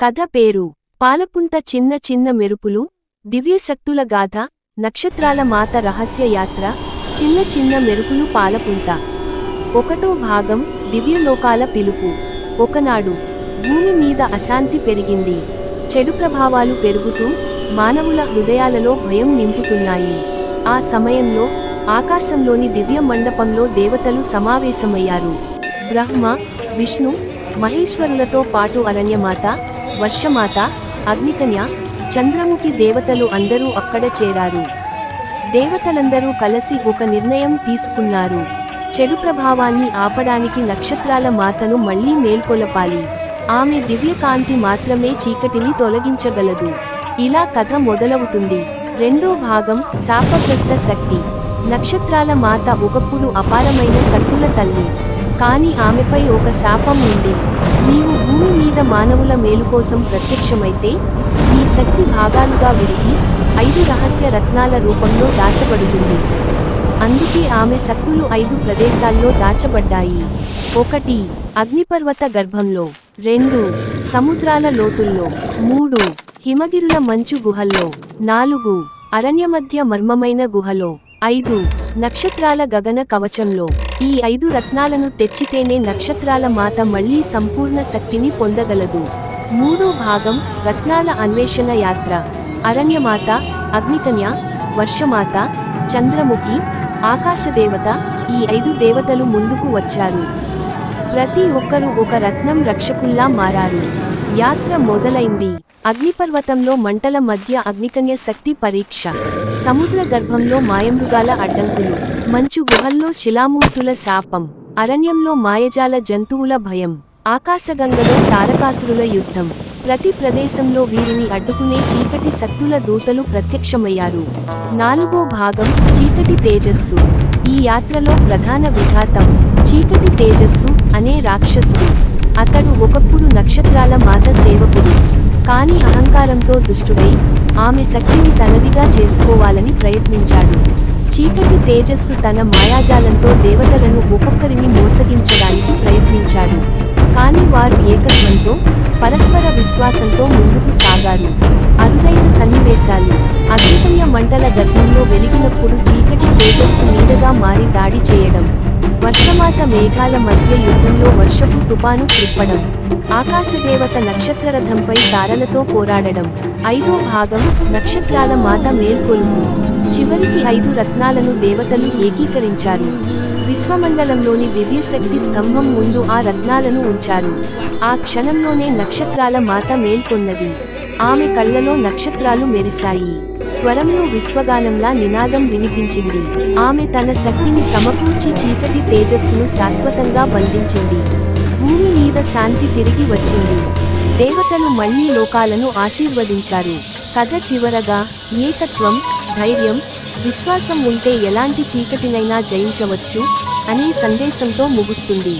కథ పేరు పాలపుంత చిన్న చిన్న మెరుపులు దివ్యశక్తుల గాథ నక్షత్రాల మాత రహస్య యాత్ర చిన్న చిన్న మెరుపులు పాలపుంత ఒకటో భాగం దివ్యలోకాల పిలుపు. ఒకనాడు భూమి మీద అశాంతి పెరిగింది. చెడు ప్రభావాలు పెరుగుతూ మానవుల హృదయాలలో భయం నింపుతున్నాయి. ఆ సమయంలో ఆకాశంలోని దివ్య మండపంలో దేవతలు సమావేశమయ్యారు. బ్రహ్మ విష్ణు మహేశ్వరులతో పాటు అరణ్యమాత వర్షమాత అగ్నికన్య చంద్రముఖి దేవతలు అందరూ అక్కడ చేరారు. దేవతలందరూ కలిసి ఒక నిర్ణయం తీసుకున్నారు. చెడు ప్రభావాన్ని ఆపడానికి నక్షత్రాల మాతను మళ్ళీ మేల్కొలపాలి. ఆమె దివ్యకాంతి మాత్రమే చీకటిని తొలగించగలదు. ఇలా కథ మొదలవుతుంది. రెండో భాగం శాపగ్రస్త శక్తి. నక్షత్రాల మాత ఒకప్పుడు అపారమైన శక్తుల తల్లి. కాని ఆమెపై ఒక శాపం ఉంది. నీవు భూమి మీద మానవుల మేలు కోసం ప్రత్యక్షమైతే నీ శక్తి భాగాలుగా విరిగి ఐదు రహస్య రత్నాల రూపంలో దాచబడుతుంది. అందుకే ఆమె శక్తులు ఐదు ప్రదేశాల్లో దాచబడ్డాయి. ఒకటి అగ్నిపర్వత గర్భంలో. రెండు సముద్రాల లోతుల్లో. మూడు హిమగిరుల మంచు గుహల్లో. నాలుగు అరణ్యమధ్య మర్మమైన గుహలో. ఐదు నక్షత్రాల గగన కవచంలో ఈ ఐదు రత్నాలను తెచ్చితేనే నక్షత్రాల మాత మళ్ళీ సంపూర్ణ శక్తిని పొందగలదు. మూడో భాగం రత్నాల అన్వేషణ యాత్ర. అరణ్యమాత అగ్నికన్య వర్షమాత చంద్రముఖి ఆకాశదేవత ఈ ఐదు దేవతలు ముందుకు వచ్చారు. ప్రతి ఒక్కరూ ఒక రత్నం రక్షకుల్లా మారారు. యాత్ర మొదలైంది. అగ్నిపర్వతంలో మంటల మధ్య అగ్నికన్య శక్తి పరీక్ష. సముద్ర గర్భంలో మాయమృగాల అడ్డంకులు. మంచు గుహల్లో శిలామూర్తుల శాపం. అరణ్యంలో మాయజాల జంతువుల భయం. ఆకాశగంగలో తారకాసురుల యుద్ధం. ప్రతి ప్రదేశంలో వీరిని అడ్డుకునే చీకటి శక్తుల దూతలు ప్రత్యక్షమయ్యారు. నాలుగో భాగం చీకటి తేజస్సు. ఈ యాత్రలో ప్రధాన విఘాతం చీకటి తేజస్సు అనే రాక్షసుడు. అతడు ఒకప్పుడు నక్షత్రాల మాత సేవకుడు. కాని అహంకారంతో దుష్టుడై ఆమె శక్తిని తనదిగా చేసుకోవాలని ప్రయత్నించాడు. చీకటి తేజస్సు తన మాయాజాలంతో దేవతలను ఒక్కొక్కరిని మోసగించడానికి ప్రయత్నించాడు. కాని వారు ఏకత్వంతో పరస్పర విశ్వాసంతో ముందుకు సాగారు. అరుదైన సన్నివేశాలు అద్భుతమ్య మంటల గర్భంలో వెలిగినప్పుడు చీకటి తేజస్సు మీదగా మారి దాడి చేయడం వర్షమాత మేఘాల మధ్య యుద్ధంలో వర్షపు తుపాను త్రిప్పడం ఆకాశదేవత నక్షత్రరథంపై తారలతో పోరాడడం ఐదో భాగం నక్షత్రాల మాత మేల్కొలుపు. చివరికి ఐదు రత్నాలను దేవతలు ఏకీకరించారు. విశ్వమండలంలోని దివ్యశక్తి స్తంభం ముందు ఆ రత్నాలను ఉంచారు. ఆ క్షణంలోనే నక్షత్రాల మాత మేల్కొన్నది. ఆమె కళ్ళలో నక్షత్రాలు మెరిశాయి. స్వరంలో విశ్వగానంలా నినాదం వినిపించింది. ఆమె తన శక్తిని సమకూర్చి చీకటి తేజస్సును శాశ్వతంగా బంధించింది. భూమి మీద శాంతి తిరిగి వచ్చింది. దేవతలు మళ్ళీ లోకాలను ఆశీర్వదించారు. కథ చివరగా ఏకత్వం ధైర్యం విశ్వాసం ఉంటే ఎలాంటి చీకటినైనా జయించవచ్చు అనే సందేశంతో ముగుస్తుంది.